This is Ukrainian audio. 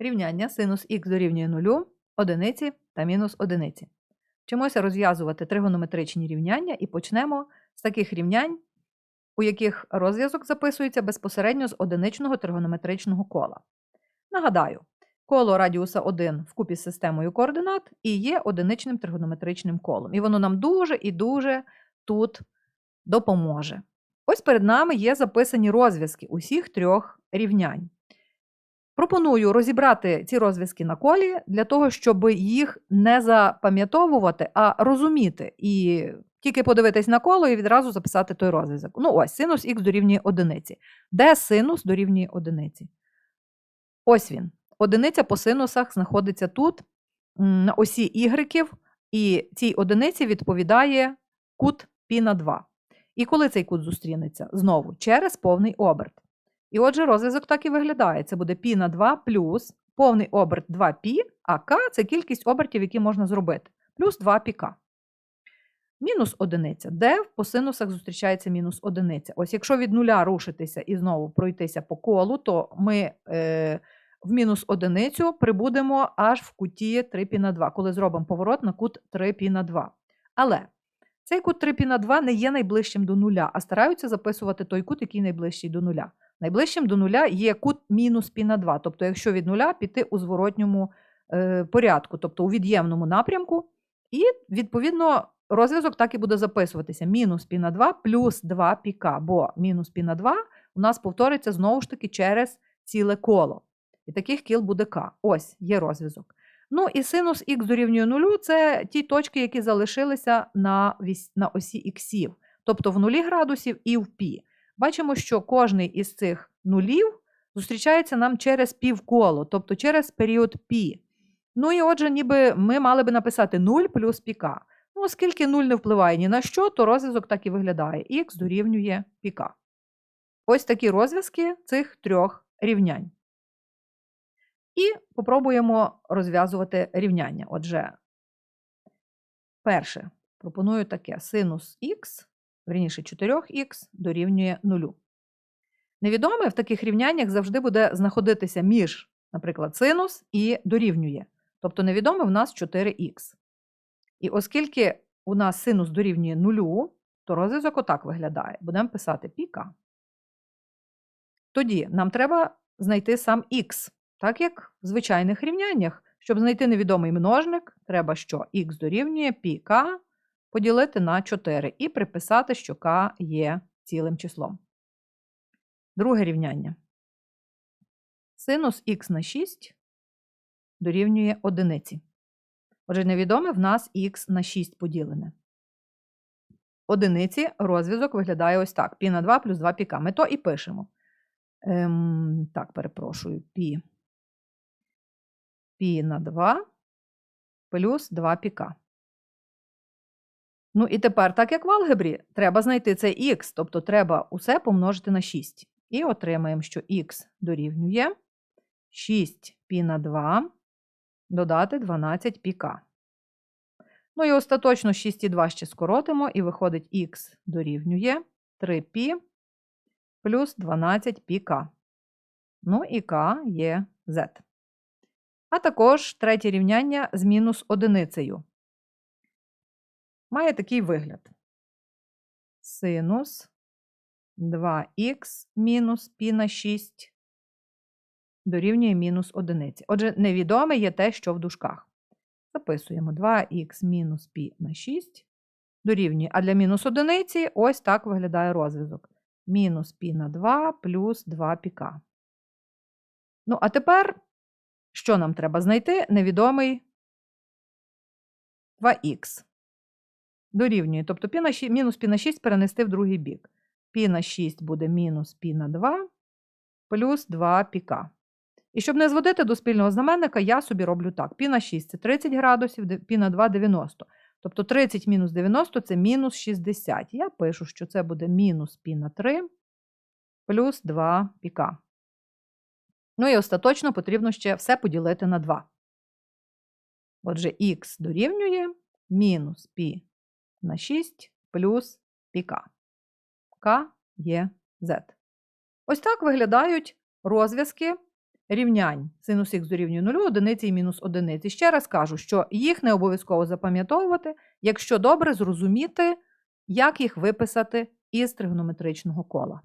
Рівняння синус х дорівнює 0, одиниці та мінус одиниці. Вчимося розв'язувати тригонометричні рівняння і почнемо з таких рівнянь, у яких розв'язок записується безпосередньо з одиничного тригонометричного кола. Нагадаю, коло радіуса 1 вкупі з системою координат і є одиничним тригонометричним колом. І воно нам дуже і дуже тут допоможе. Ось перед нами є записані розв'язки усіх трьох рівнянь. Пропоную розібрати ці розв'язки на колі для того, щоб їх не запам'ятовувати, а розуміти. І тільки подивитись на коло і відразу записати той розв'язок. Ну ось, синус х дорівнює одиниці. Де синус дорівнює одиниці? Ось він. Одиниця по синусах знаходиться тут, на осі ігреків, і цій одиниці відповідає кут π на 2. І коли цей кут зустрінеться? Знову через повний оберт. І отже, розв'язок так і виглядає. Це буде π на 2 плюс повний оберт 2π, а k – це кількість обертів, які можна зробити, плюс 2 πk. Мінус одиниця. Де по синусах зустрічається мінус одиниця? Ось якщо від нуля рушитися і знову пройтися по колу, то ми е, в мінус одиницю прибудемо аж в куті 3π на 2, коли зробимо поворот на кут 3π на 2. Але цей кут 3π на 2 не є найближчим до нуля, а стараються записувати той кут, який найближчий до нуля. Найближчим до нуля є кут мінус пі на 2. Тобто, якщо від нуля піти у зворотньому е, порядку, тобто у від'ємному напрямку, і відповідно розв'язок так і буде записуватися: мінус пі на 2 плюс 2 піка, бо мінус пі на 2 у нас повториться знову ж таки через ціле коло. І таких кіл буде К. Ось є розв'язок. Ну і синус х дорівнює нулю це ті точки, які залишилися на на осі іксів, тобто в нулі градусів і в пі. Бачимо, що кожний із цих нулів зустрічається нам через півколо, тобто через період пі. Ну і отже, ніби ми мали би написати 0 плюс піка. Ну, оскільки 0 не впливає ні на що, то розв'язок так і виглядає. Х дорівнює піка. Ось такі розв'язки цих трьох рівнянь. І попробуємо розв'язувати рівняння. Отже, перше, пропоную таке: синус х, верніше 4х дорівнює 0. Невідоме в таких рівняннях завжди буде знаходитися між, наприклад, синус і дорівнює. Тобто невідоме в нас 4х. І оскільки у нас синус дорівнює 0, то розв'язок отак виглядає. Будемо писати піка. Тоді нам треба знайти сам х, так як в звичайних рівняннях. Щоб знайти невідомий множник, треба, що х дорівнює πk поділити на 4 і приписати, що k є цілим числом. Друге рівняння. Синус х на 6 дорівнює одиниці. Отже, невідоме в нас х на 6 поділене. Одиниці розв'язок виглядає ось так: π на 2 плюс 2 піка. Ми то і пишемо. Ем, так, перепрошую, пі. Пі на 2 плюс 2 піка. Ну і тепер, так як в алгебрі, треба знайти цей х, тобто треба усе помножити на 6. І отримаємо, що х дорівнює 6 пі на 2 додати 12 піка. Ну і остаточно 6 і 2 ще скоротимо, і виходить х дорівнює 3 пі плюс 12 піка. Ну і k є z. А також третє рівняння з мінус одиницею має такий вигляд. Синус 2х мінус пі на 6 дорівнює мінус 1. Отже, невідоме є те, що в дужках. Записуємо 2х мінус пі на 6 дорівнює. А для мінус 1 ось так виглядає розв'язок. Мінус пі на 2 плюс 2 піка. Ну, а тепер, що нам треба знайти? Невідомий 2х Дорівнює. Тобто π на 6, мінус π на 6 перенести в другий бік. π на 6 буде мінус π на 2 плюс 2 піка. І щоб не зводити до спільного знаменника, я собі роблю так. Пі на 6 це 30 градусів, де- пі на 2 – 90. Тобто 30 мінус 90 це мінус 60. Я пишу, що це буде мінус пі на 3 плюс 2 піка. Ну і остаточно потрібно ще все поділити на 2. Отже, х дорівнює мінус пі на 6 плюс піка. К є z. Ось так виглядають розв'язки рівнянь синус х дорівнює 0, одиниці і мінус одиниці. Ще раз кажу, що їх не обов'язково запам'ятовувати, якщо добре зрозуміти, як їх виписати із тригонометричного кола.